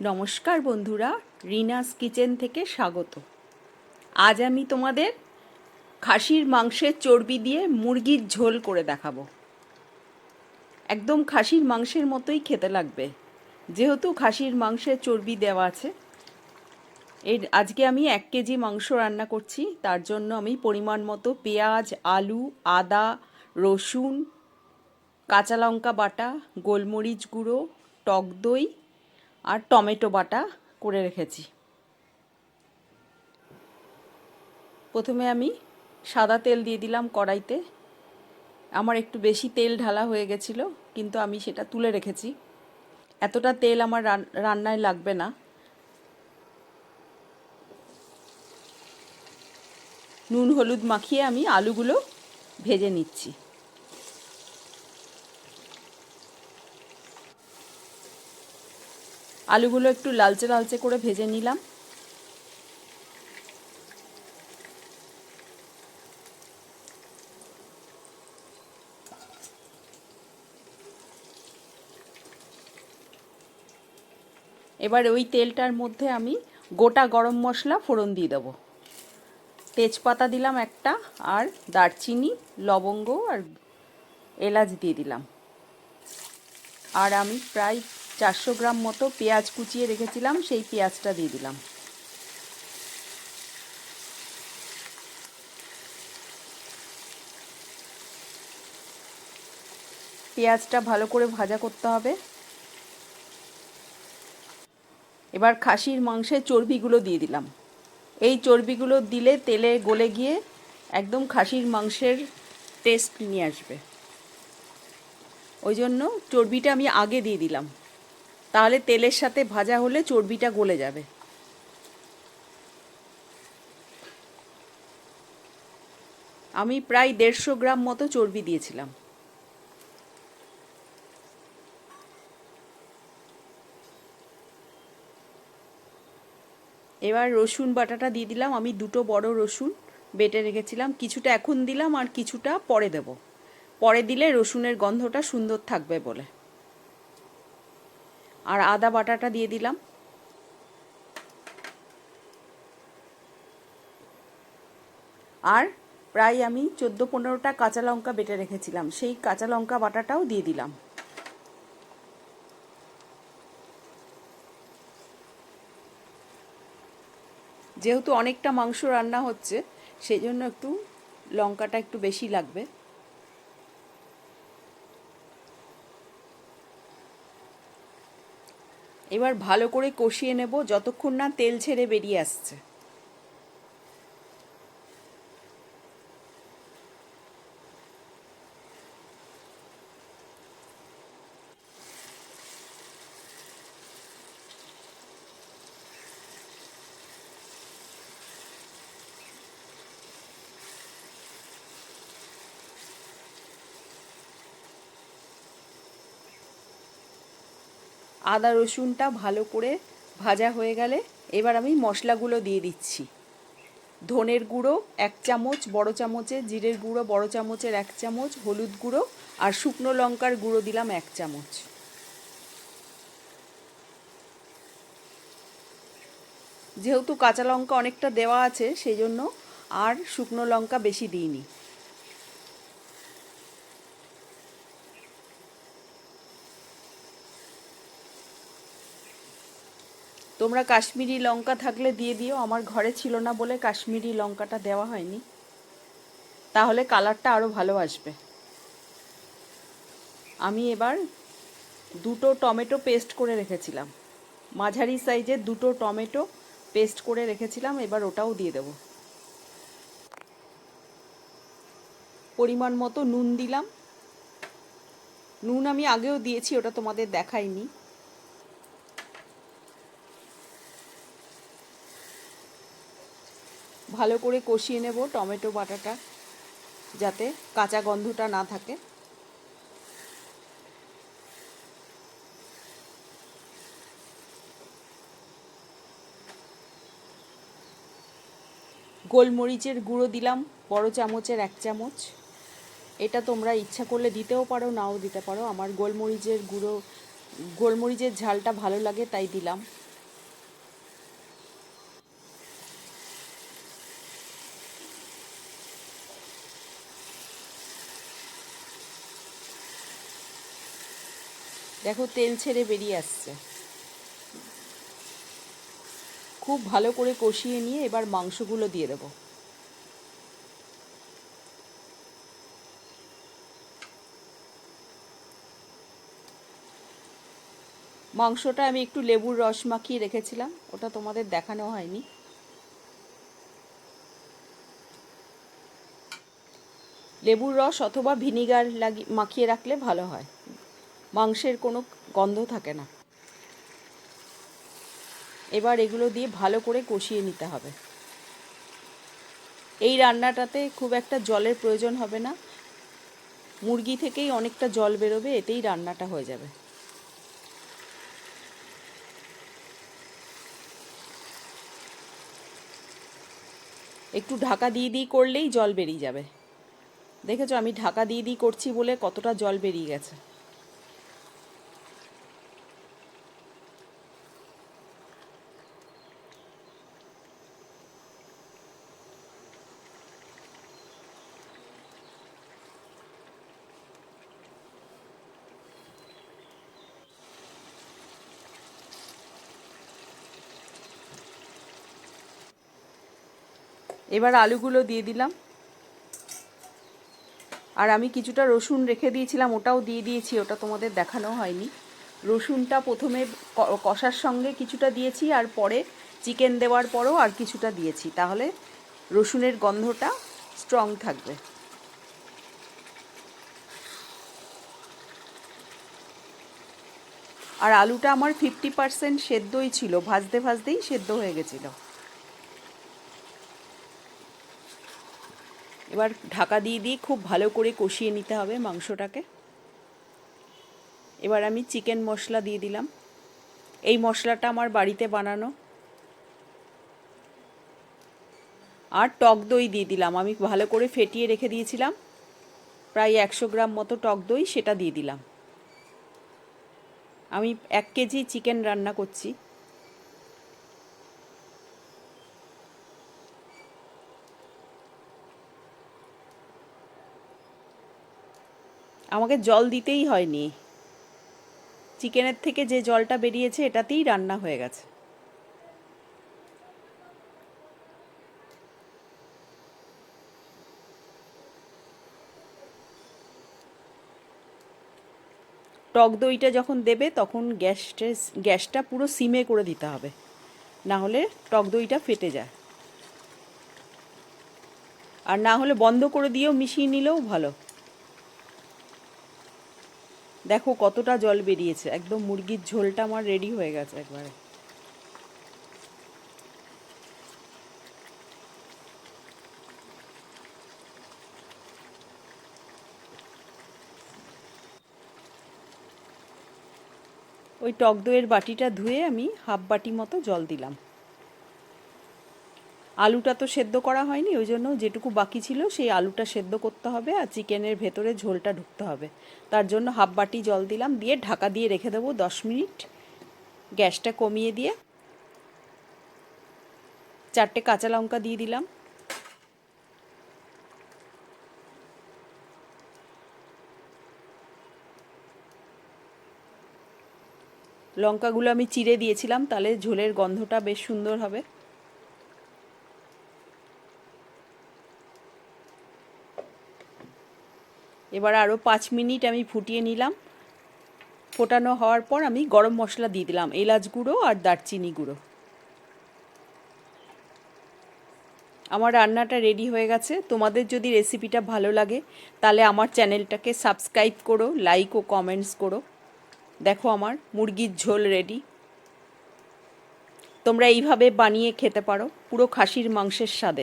নমস্কার বন্ধুরা, রিনাস কিচেন থেকে স্বাগত। আজ আমি তোমাদের খাসির মাংসের চর্বি দিয়ে মুরগির ঝোল করে দেখাবো। একদম খাসির মাংসের মতোই খেতে লাগবে। যেহেতু খাসির মাংসের চর্বি দেওয়া আছে, এর আজকে আমি এক কেজি মাংস রান্না করছি। তার জন্য আমি পরিমাণ মতো পেঁয়াজ, আলু, আদা, রসুন, কাঁচা লঙ্কা বাটা, গোলমরিচ গুঁড়ো, টক দই আর টমেটো বাটা করে রেখেছি। প্রথমে আমি সাদা তেল দিয়ে দিলাম কড়াইতে। আমার একটু বেশি তেল ঢালা হয়ে গেছিল, কিন্তু আমি সেটা তুলে রেখেছি। এতটা তেল আমার রান্নায় লাগবে না। নুন, হলুদ মাখিয়ে আমি আলুগুলো ভেজে নিচ্ছি। আলুগুলো একটু লালচে লালচে করে ভেজে নিলাম। এবার ওই তেলটার মধ্যে আমি গোটা গরম মশলা ফোড়ন দিয়ে দেবো। তেজপাতা দিলাম একটা, আর দারচিনি, লবঙ্গ আর এলাচ দিয়ে দিলাম। আর আমি প্রায় চারশো গ্রাম মতো পেঁয়াজ কুচিয়ে রেখেছিলাম, সেই পেঁয়াজটা দিয়ে দিলাম। পেঁয়াজটা ভালো করে ভাজা করতে হবে। এবার খাসির মাংসের চর্বিগুলো দিয়ে দিলাম। এই চর্বিগুলো দিলে তেলে গলে গিয়ে একদম খাসির মাংসের টেস্ট নিয়ে আসবে। ওই জন্য চর্বিটা আমি আগে দিয়ে দিলাম। তাহলে তেলের সাথে ভাজা হলে চর্বিটা গলে যাবে। আমি প্রায় দেড়শো গ্রাম মতো চর্বি দিয়েছিলাম। এবার রসুন বাটাটা দিয়ে দিলাম। আমি দুটো বড় রসুন বেটে রেখেছিলাম। কিছুটা এখন দিলাম আর কিছুটা পরে দেব। পরে দিলে রসুনের গন্ধটা সুন্দর থাকবে বলে। আর আদা বাটাটা দিয়ে দিলাম। আর প্রায় আমি চোদ্দ পনেরোটা কাঁচা লঙ্কা বেটে রেখেছিলাম, সেই কাঁচা লঙ্কা বাটাটাও দিয়ে দিলাম। যেহেতু অনেকটা মাংস রান্না হচ্ছে, সেই জন্য একটু লঙ্কাটা একটু বেশি লাগবে। এবার ভালো করে কষিয়ে নেব যতক্ষণ না তেল ছেড়ে বেরিয়ে আসছে। আদা রসুনটা ভালো করে ভাজা হয়ে গেলে এবার আমি মশলাগুলো দিয়ে দিচ্ছি। ধনের গুঁড়ো এক চামচ, বড় চামচের জিরের গুঁড়ো, বড় চামচের এক চামচ, হলুদ গুঁড়ো আর শুকনো লঙ্কার গুঁড়ো দিলাম এক চামচ। যেহেতু কাঁচা লঙ্কা অনেকটা দেওয়া আছে সেই জন্য আর শুকনো লঙ্কা বেশি দিইনি। তোমরা কাশ্মীরি লঙ্কা থাকলে দিয়ে দিও, আমার ঘরে ছিল না বলে কাশ্মীরি লঙ্কাটা দেওয়া হয়নি। তাহলে কালারটা আরও ভালো আসবে। আমি এবার দুটো টমেটো পেস্ট করে রেখেছিলাম। মাঝারি সাইজের দুটো টমেটো পেস্ট করে রেখেছিলাম, এবার ওটাও দিয়ে দেব। পরিমাণ মতো নুন দিলাম। নুন আমি আগেও দিয়েছি, ওটা তোমাদের দেখাইনি। ভালো করে কষিয়ে নেব টমেটো, বাটাটা, যাতে কাঁচা গন্ধটা না থাকে। গোলমরিচের গুঁড়ো দিলাম, বড় চামচের এক চামচ। এটা তোমরা ইচ্ছা করলে দিতেও পারো, নাও দিতে পারো। আমার গোলমরিচের গুঁড়ো, গোলমরিচের ঝালটা ভালো লাগে, তাই দিলাম। দেখো, তেল ছেড়ে বেরিয়ে আসছে। খুব ভালো করে কষিয়ে নিয়ে এবার মাংসগুলো দিয়ে দেবো। মাংসটা আমি একটু লেবুর রস মাখিয়ে রেখেছিলাম, ওটা তোমাদের দেখানো হয়নি। লেবুর রস অথবা ভিনিগার লাগি, মাখিয়ে রাখলে ভালো হয়। মাংসের কোনো গন্ধ থাকে না। এবার এগুলো দিয়ে ভালো করে কষিয়ে নিতে হবে। এই রান্নাটাতে খুব একটা জলের প্রয়োজন হবে না। মুরগি থেকেই অনেকটা জল বেরোবে, এতেই রান্নাটা হয়ে যাবে। একটু ঢাকা দিয়ে দিয়ে করলেই জল বেরিয়ে যাবে। দেখেছ, আমি ঢাকা দিয়ে দিয়ে করছি বলে কতটা জল বেরিয়ে গেছে। এবার আলুগুলো দিয়ে দিলাম। আর আমি কিছুটা রসুন রেখে দিয়েছিলাম, ওটাও দিয়ে দিয়েছি, ওটা তোমাদের দেখানো হয়নি। রসুনটা প্রথমে কষার সঙ্গে কিছুটা দিয়েছি, আর পরে চিকেন দেওয়ার পরও আর কিছুটা দিয়েছি। তাহলে রসুনের গন্ধটা স্ট্রং থাকবে। আর আলুটা আমার ফিফটি পার্সেন্ট সেদ্ধই ছিল, ভাজতে ভাজতেই সেদ্ধ হয়ে গেছিল। এবার ঢাকা দিয়ে দিয়ে খুব ভালো করে কষিয়ে নিতে হবে মাংসটাকে। এবার আমি চিকেন মশলা দিয়ে দিলাম। এই মশলাটা আমার বাড়িতে বানানো। আর টক দই দিয়ে দিলাম। আমি ভালো করে ফেটিয়ে রেখে দিয়েছিলাম। প্রায় একশো গ্রাম মতো টক দই সেটা দিয়ে দিলাম। আমি এক কেজি চিকেন রান্না করছি। আমাকে জল দিতেই হয়নি। চিকেনের থেকে যে জলটা বেরিয়েছে, এটাতেই রান্না হয়ে গেছে। টক দইটা যখন দেবে, তখন গ্যাসটা গ্যাসটা পুরো সিমে করে দিতে হবে। না হলে টক দইটা ফেটে যায়। আর না হলে বন্ধ করে দিয়েও মিশিয়ে নিলেও ভালো। দেখো কতটা জল বেরিয়েছে। একদম মুরগির ঝোলটা আমার রেডি হয়ে গেছে একবারে। ওই টক দইয়ের বাটিটা ধুয়ে আমি হাফ বাটি মতো জল দিলাম। আলুটা তো সেদ্ধ করা হয়নি, ওই জন্য যেটুকু বাকি ছিল সেই আলুটা সেদ্ধ করতে হবে আর চিকেনের ভেতরে ঝোলটা ঢুকতে হবে। তার জন্য হাফ বাটি জল দিলাম, দিয়ে ঢাকা দিয়ে রেখে দেবো দশ মিনিট। গ্যাসটা কমিয়ে দিয়ে চারটে কাঁচা লঙ্কা দিয়ে দিলাম। লঙ্কাগুলো আমি চিড়ে দিয়েছিলাম, তাহলে ঝোলের গন্ধটা বেশ সুন্দর হবে। এবার আরও পাঁচ মিনিট আমি ফুটিয়ে নিলাম। ফোটানো হওয়ার পর আমি গরম মশলা দিয়ে দিলাম, এলাচ গুঁড়ো আর দারচিনি গুঁড়ো। আমার রান্নাটা রেডি হয়ে গেছে। তোমাদের যদি রেসিপিটা ভালো লাগে, তাহলে আমার চ্যানেলটাকে সাবস্ক্রাইব করো লাইক ও কমেন্টস করো। দেখো আমার মুরগির ঝোল রেডি তোমরা এইভাবে বানিয়ে খেতে পারো, পুরো খাসির মাংসের স্বাদে।